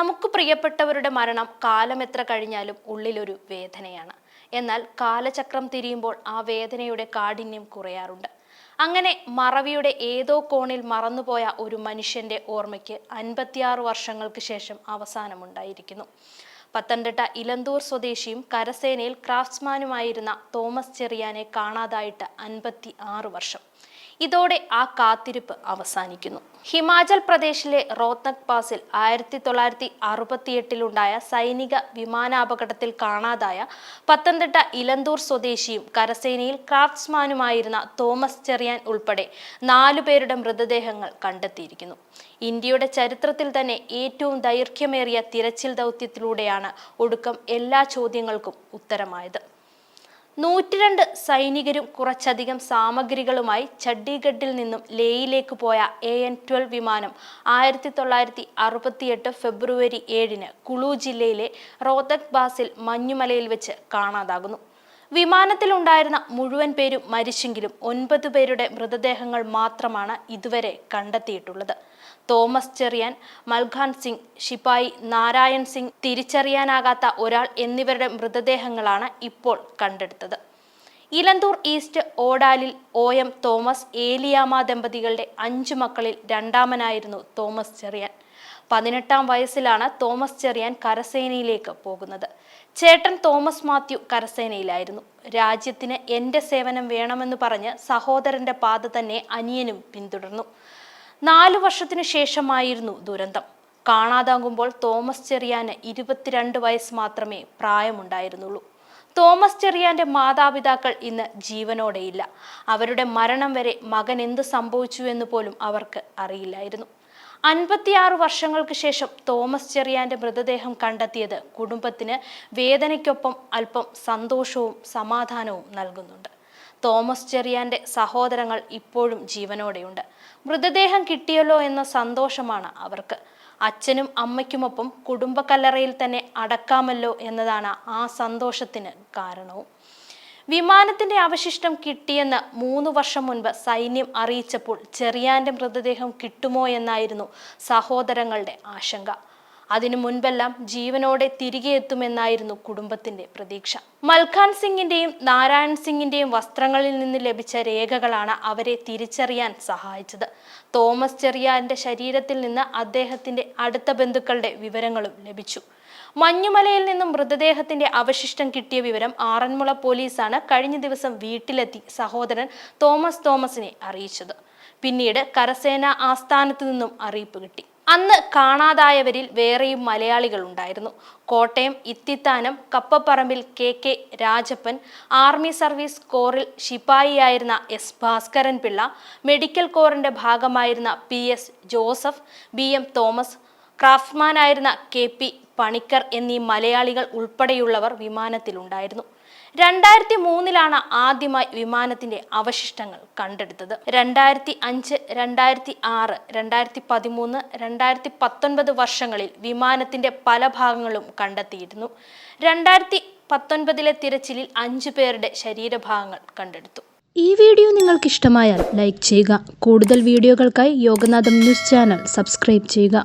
നമുക്ക് പ്രിയപ്പെട്ടവരുടെ മരണം കാലം എത്ര കഴിഞ്ഞാലും ഉള്ളിലൊരു വേദനയാണ്. എന്നാൽ കാലചക്രം തിരിയുമ്പോൾ ആ വേദനയുടെ കാഠിന്യം കുറയാറുണ്ട്. അങ്ങനെ മറവിയുടെ ഏതോ കോണിൽ മറന്നുപോയ ഒരു മനുഷ്യന്റെ ഓർമ്മയ്ക്ക് അൻപത്തിയാറ് വർഷങ്ങൾക്ക് ശേഷം അവസാനമുണ്ടായിരിക്കുന്നു. പത്തനംതിട്ട ഇലന്തൂർ സ്വദേശിയും കരസേനയിൽ ക്രാഫ്റ്റ്സ്മാനുമായിരുന്ന തോമസ് ചെറിയാനെ കാണാതായിട്ട് അൻപത്തി ആറ് വർഷം. ഇതോടെ ആ കാത്തിരിപ്പ് അവസാനിക്കുന്നു. ഹിമാചൽ പ്രദേശിലെ റോത്തക് പാസിൽ ആയിരത്തി തൊള്ളായിരത്തി അറുപത്തിയെട്ടിലുണ്ടായ സൈനിക വിമാനാപകടത്തിൽ കാണാതായ പത്തനംതിട്ട ഇലന്തൂർ സ്വദേശിയും കരസേനയിൽ ക്രാഫ്റ്റ്സ്മാനുമായിരുന്ന തോമസ് ചെറിയാൻ ഉൾപ്പെടെ നാലുപേരുടെ മൃതദേഹങ്ങൾ കണ്ടെത്തിയിരിക്കുന്നു. ഇന്ത്യയുടെ ചരിത്രത്തിൽ തന്നെ ഏറ്റവും ദൈർഘ്യമേറിയ തിരച്ചിൽ ദൗത്യത്തിലൂടെയാണ് ഒടുക്കം എല്ലാ ചോദ്യങ്ങൾക്കും ഉത്തരമായത്. നൂറ്റിരണ്ട് സൈനികരും കുറച്ചധികം സാമഗ്രികളുമായി ചണ്ഡീഗഡിൽ നിന്നും ലേയിലേക്ക് പോയ എ എൻ ട്വൽവ് വിമാനം ആയിരത്തി തൊള്ളായിരത്തി അറുപത്തിയെട്ട് ഫെബ്രുവരി ഏഴിന് കുളു ജില്ലയിലെ റോതക് ബാസിൽ മഞ്ഞുമലയിൽ വെച്ച് കാണാതാകുന്നു. വിമാനത്തിലുണ്ടായിരുന്ന മുഴുവൻ പേരും മരിച്ചെങ്കിലും ഒൻപത് പേരുടെ മൃതദേഹങ്ങൾ മാത്രമാണ് ഇതുവരെ കണ്ടെത്തിയിട്ടുള്ളത്. തോമസ് ചെറിയാൻ മൽഖാൻ സിംഗ് ശിപായി നാരായൺ സിംഗ് തിരിച്ചറിയാനാകാത്ത ഒരാൾ എന്നിവരുടെ മൃതദേഹങ്ങളാണ് ഇപ്പോൾ കണ്ടെടുത്തത്. ഇലന്തൂർ ഈസ്റ്റ് ഓടാലിൽ ഒ എം തോമസ് ഏലിയാമ ദമ്പതികളുടെ അഞ്ചു മക്കളിൽ രണ്ടാമനായിരുന്നു തോമസ് ചെറിയാൻ. പതിനെട്ടാം വയസ്സിലാണ് തോമസ് ചെറിയാൻ കരസേനയിലേക്ക് പോകുന്നത്. ചേട്ടൻ തോമസ് മാത്യു കരസേനയിലായിരുന്നു. രാജ്യത്തിന് എന്റെ സേവനം വേണമെന്ന് പറഞ്ഞ് സഹോദരന്റെ പാത തന്നെ അനിയനും പിന്തുടർന്നു. നാലു വർഷത്തിനു ശേഷമായിരുന്നു ദുരന്തം. കാണാതാകുമ്പോൾ തോമസ് ചെറിയാന് ഇരുപത്തിരണ്ട് വയസ്സ് മാത്രമേ പ്രായമുണ്ടായിരുന്നുള്ളൂ. തോമസ് ചെറിയാന്റെ മാതാപിതാക്കൾ ഇന്ന് ജീവനോടെയില്ല. അവരുടെ മരണം വരെ മകൻ എന്ത് സംഭവിച്ചു എന്ന് പോലും അവർക്ക് അറിയില്ലായിരുന്നു. അൻപത്തിയാറ് വർഷങ്ങൾക്ക് ശേഷം തോമസ് ചെറിയാന്റെ മൃതദേഹം കണ്ടെത്തിയത് കുടുംബത്തിന് വേദനയ്ക്കൊപ്പം അല്പം സന്തോഷവും സമാധാനവും നൽകുന്നുണ്ട്. തോമസ് ചെറിയാന്റെ സഹോദരങ്ങൾ ഇപ്പോഴും ജീവനോടെയുണ്ട്. മൃതദേഹം കിട്ടിയല്ലോ എന്ന സന്തോഷമാണ് അവർക്ക്. അച്ഛനും അമ്മയ്ക്കുമൊപ്പം കുടുംബക്കല്ലറയിൽ തന്നെ അടക്കാമല്ലോ എന്നതാണ് ആ സന്തോഷത്തിന് കാരണവും. വിമാനത്തിന്റെ അവശിഷ്ടം കിട്ടിയെന്ന് മൂന്ന് വർഷം മുൻപ് സൈന്യം അറിയിച്ചപ്പോൾ ചെറിയാന്റെ മൃതദേഹം കിട്ടുമോ എന്നായിരുന്നു സഹോദരങ്ങളുടെ ആശങ്ക. അതിനു മുൻപെല്ലാം ജീവനോടെ തിരികെ എത്തുമെന്നായിരുന്നു കുടുംബത്തിന്റെ പ്രതീക്ഷ. മൽഖാൻ സിംഗിന്റെയും നാരായൺ സിംഗിന്റെയും വസ്ത്രങ്ങളിൽ നിന്ന് ലഭിച്ച രേഖകളാണ് അവരെ തിരിച്ചറിയാൻ സഹായിച്ചത്. തോമസ് ചെറിയാന്റെ ശരീരത്തിൽ നിന്ന് അദ്ദേഹത്തിന്റെ അടുത്ത ബന്ധുക്കളുടെ വിവരങ്ങളും ലഭിച്ചു. മഞ്ഞുമലയിൽ നിന്നും മൃതദേഹത്തിന്റെ അവശിഷ്ടം കിട്ടിയ വിവരം ആറന്മുള പോലീസാണ് കഴിഞ്ഞ ദിവസം വീട്ടിലെത്തി സഹോദരൻ തോമസ് തോമസിനെ അറിയിച്ചത്. പിന്നീട് കരസേന ആസ്ഥാനത്തു നിന്നും അറിയിപ്പ് കിട്ടി. അന്ന് കാണാതായവരിൽ വേറെയും മലയാളികൾ ഉണ്ടായിരുന്നു. Kottayam Ithithanam Kappaparambil K K Rajappan army service കോറിൽ ശിപായിയായിരുന്ന എസ് ഭാസ്കരൻ പിള്ള മെഡിക്കൽ കോറിന്റെ ഭാഗമായിരുന്ന P S Joseph B M Thomas ക്രാഫ്റ്റ്മാനായിരുന്ന K P Panicker എന്നീ മലയാളികൾ ഉൾപ്പെടെയുള്ളവർ വിമാനത്തിലുണ്ടായിരുന്നു. രണ്ടായിരത്തി മൂന്നിലാണ് ആദ്യമായി വിമാനത്തിന്റെ അവശിഷ്ടങ്ങൾ കണ്ടെടുത്തത്. രണ്ടായിരത്തി അഞ്ച് രണ്ടായിരത്തി ആറ് രണ്ടായിരത്തി പതിമൂന്ന് രണ്ടായിരത്തി പത്തൊൻപത് വർഷങ്ങളിൽ വിമാനത്തിന്റെ പല ഭാഗങ്ങളും കണ്ടെത്തിയിരുന്നു. രണ്ടായിരത്തി പത്തൊൻപതിലെ തിരച്ചിലിൽ അഞ്ചു പേരുടെ ശരീരഭാഗങ്ങൾ കണ്ടെടുത്തു. ഈ വീഡിയോ നിങ്ങൾക്ക് ഇഷ്ടമായാൽ ലൈക്ക് ചെയ്യുക. കൂടുതൽ വീഡിയോകൾക്കായി യോഗനാഥം ന്യൂസ് ചാനൽ സബ്സ്ക്രൈബ് ചെയ്യുക.